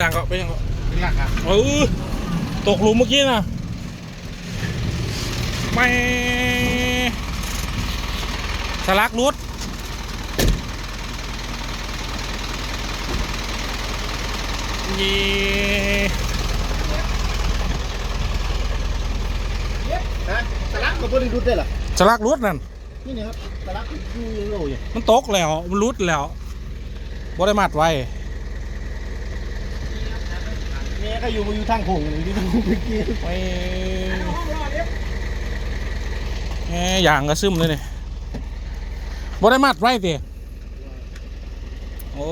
อย่างก็เป็นอย่างก็เป็นหลักครับเออตกหลุมเมื่อกี้นะไม่สลักรุดยีฮะสลักกับบริรุดได้เหรอสลักรุดนั่นนี่นี่ครับสลักอยู่ยังโลอยู่มันตกแล้ว มันรุดแล้วบ่ได้มัดไว้ แม่ก็อยู่อยู่ทางโค้งอยู่ทางโค้งเมื่อกี้ไม่แหมอย่างก็ซึมเลยนี่บ่ได้มัดไว้ติโอ้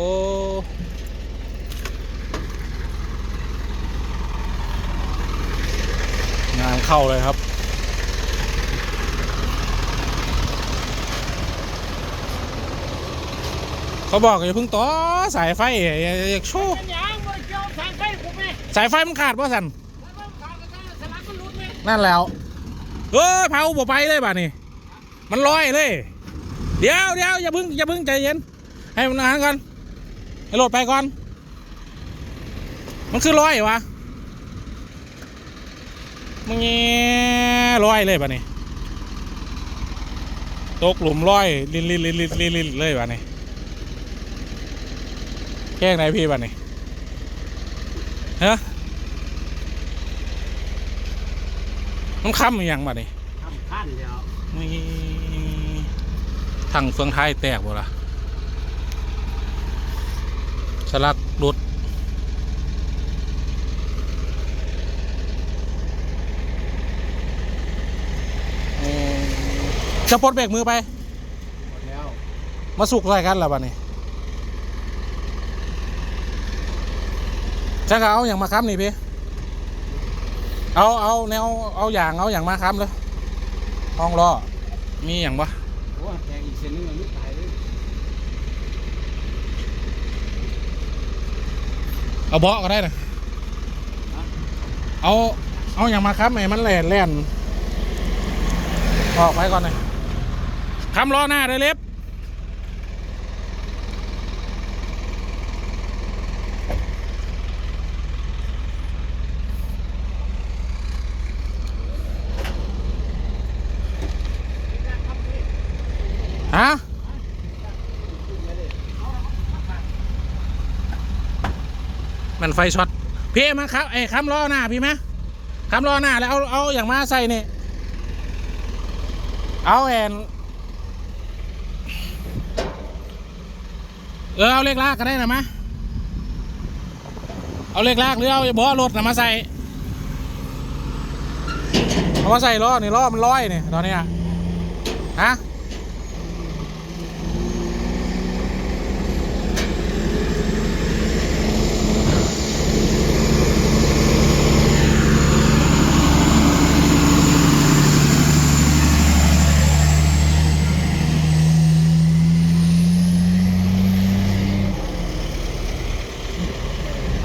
งานเข้าเลยครับเขาบอกอย่าเพิ่งต่อสายไฟอย่าอย่าอย่าโชว์ สายไฟมันขาดป่ะสันแล้วมันขาดกระทะสลักมันหลุดแม่นั่นแล้ว เออเผาบ่ไปเลยบ่านี่มันลอยเลย เดี๋ยวเดี๋ยวอย่าเพิ่งอย่าเพิ่งใจเย็น ให้มันนานก่อนให้โหลดไปก่อน มันคือลอยวะมันเงี้ยลอยเลยบ่านี่ตกหลุมลอยลินลินลินลินลินลินเลยบ่านี่แกล้งไหนพี่บ่านี่ฮะ มันค้ำอหย่างบ่านี่ทำขั้นเดียวนี่ถังเฟืองท้ายแตกบ่ล่ะสลักรุดอืมจะปลดเบรกมือไป หมดแล้วมาสุกใส่กันแล้วบ้านี้จะเอาอย่างมาค้ำนี่พี่ เอาเอาแนวเอาอย่างเอาอย่างมาค้ำเลยห้องล้อมีอย่างปะโอ้แทงอีกเส้นนึงมันไม่ตายเลยเอาเบาะก็ได้นะเอาเอาอย่างมาค้ำไอ้มันแหลนแหลนออกไปก่อนเลยค้ำล้อหน้าเลยเล็บ ฮะมันไฟช็อตพี่มาครับไอ้คำล้อหน้าพี่ไหมคำล้อหน้าแล้วเอาเอาอย่างมาใส่นี่เอาแอนเออเอาเลขลากก็ได้นะมะเอาเลขลากหรือเอาบอรถนะมาใส่เอามาใส่ล้อนี่ล้อมันลอยนี่ตอนเนี้ยฮะ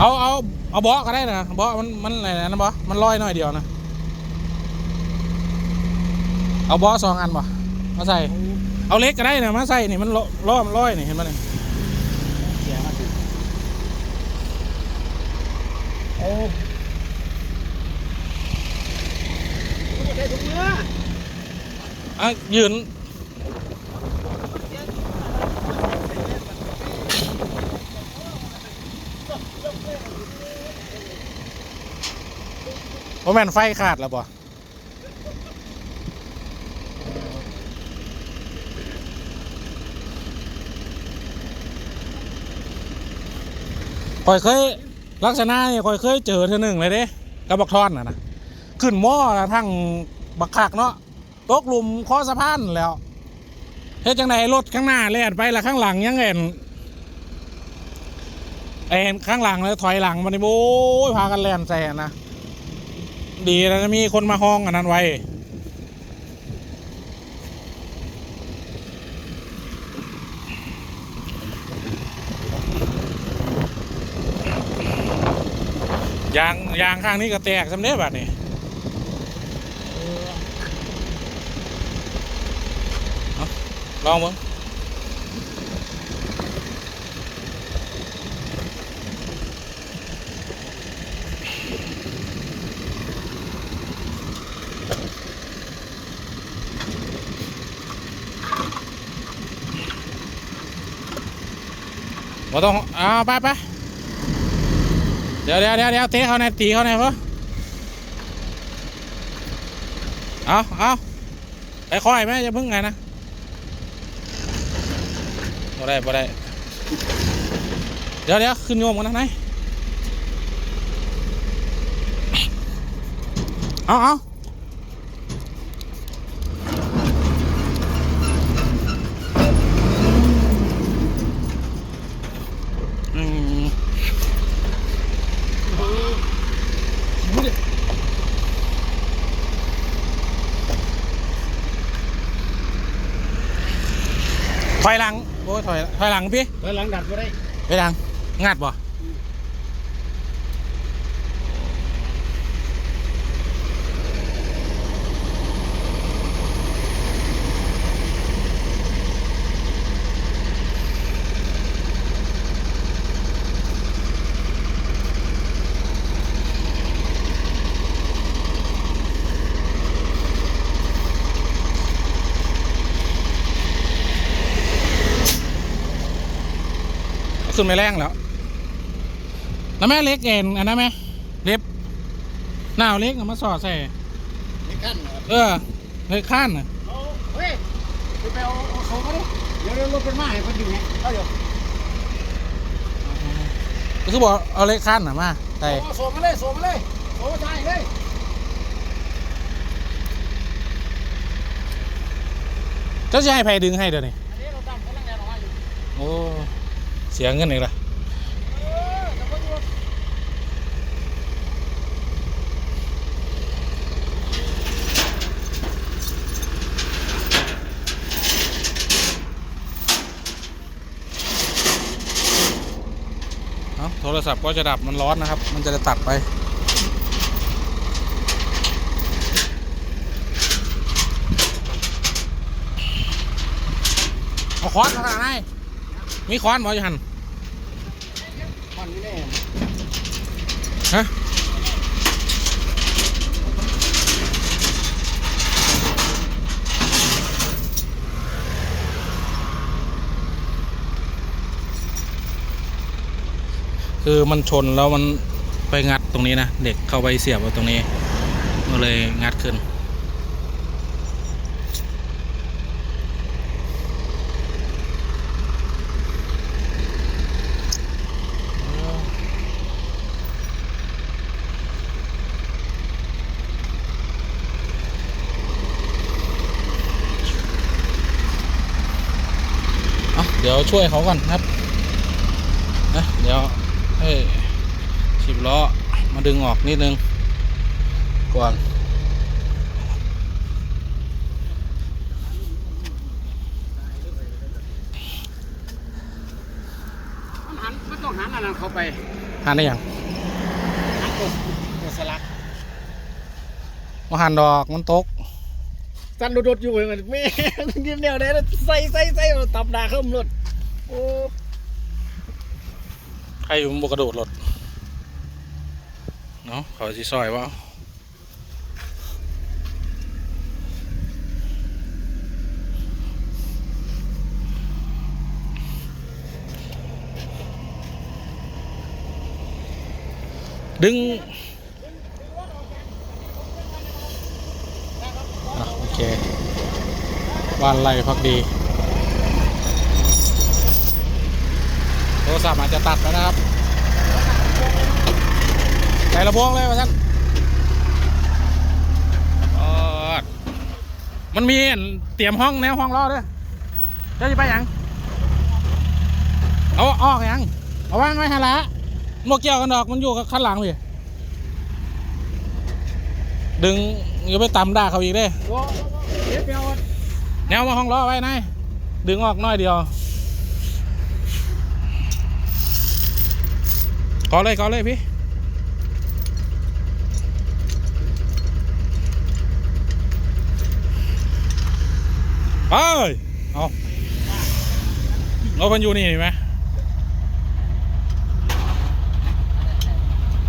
เอาเอาเอาเบาะก็ได้นะเบาะมันมันอะไรนะเบาะมันลอยหน่อยเดียวนะเอาเบาะสองอันบ่มาใส่ เอาเล็กก็ได้นะมาใส่นี่มันล้อล้อมันลอยนี่เห็นไหมนี่เสียมาถึงโอ้ไม่ใช่ถุงมืออะยืน โมแมนไฟขาดแล้วบ่คอยเคยลักษณะนี่คอยเคยเจอเธอหนึ่งเลยเด้กระบอกทอนน่ะนะขึ้นหม้อนะทั้งบักคักเนาะตกหลุมคอสะพานแล้วเฮ็ดจังไดรถข้างหน้าแล่นไปแล้วข้างหลังยังเห็นเอ็นข้างหลังแล้วถอยหลังมันนี่โอ้ยพากันแล่นแซงนะ ดีนะมีคนมาห้องอันนั้นไว้ ยาง ยางข้างนี้ก็แตกสำเร็จแบบนี้เอาลองมึง บ่ต้องเอาวไปไปเดี๋ยวเดี๋ยวเดี๋ยวเดี๋ยวเตะเขาในอยตีเขาในอยเพื่อเอาเอาไปคอยไหมจะพึ่งไงนะบ่ได้บ่ได้เดี๋ยวเดี๋ยวขึ้นโยมกันนะไหนเอาเอาอืมถอยหลัง โอ้ย ถอยถอยหลังพี่แล้วหลังดัดก็ได้ไปดังงัดบ่ ขึ้นไม่แรงแล้วแล้วแม่เล็กเอ็นอันนั้นไหมเล็บหน้าเอาเล็กเอามาสอดใส่ไม่ขั้นเหรอเออเล็กข้านน่ะเอาเฮ้ยไปไปเอาเอาเขามาดิเดี๋ยวเดี๋ยวรถเป็นมาให้คนดึงไงเอาเดี๋ยวก็คือบอกเอาเล็กข้านน่ะมาใส่เอาส่งมาเลยส่งมาเลยส่งมาจ่ายเลยเจ้าจะให้ไผดึงให้เดี๋ยวนี้อันนี้เราตั้งกำลังแรงออกมาอยู่โอ้ เสียเงินอีกละเออแต่ว่าอยู่เอาโทรศัพท์ก็จะดับมันร้อนนะครับ มันจะได้ตัดไปเอาคอนมาทางไหน มีค้อนบ่อยู่หันมันนี่แน่ฮะคือมันชนแล้วมันไปงัดตรงนี้นะ เด็กเข้าไปเสียบไว้ตรงนี้ก็เลยงัดขึ้น เอาเดี๋ยวช่วยเขาก่อนครับนะเดี๋ยวให้สิบล้อมาดึงออกนิดนึง ก่อนมันหันมันต้องหันอันนั้นเข้าไปหันได้ยังหันตัวตัวสลักมาหันดอกมันตก สั่นโดดๆอยู่เหมือนแม่งยิ้มแนวไหนแล้วใส่ใส่ใส่ตับดาเข้ามรถโอ้ใครอยู่บกระโดดรถเนาะเขาสิซอยว่าดึง อะโอเคบ้านไรพักดี โทรศัพท์อาจจะตัดนะครับใส่ระโพงเลยว่าท่านมันมีเตรียมห้องแนวห้องรอด้วยเจ้าจะไปยังเอาออกยังเอาว่างไว้ฮะละหมเกี่ยวกันดอกมันอยู่กับข้างหลังพี่ ดึงอย่าไปตำด่าเขาอีกเด้เดี๋ยวไปเอาแนวมาห้องล้อไว้นายดึงออกน้อยเดียวกอเลยกอเลยพี่ไปเอาเราพันอยู่นี่เห็นไหม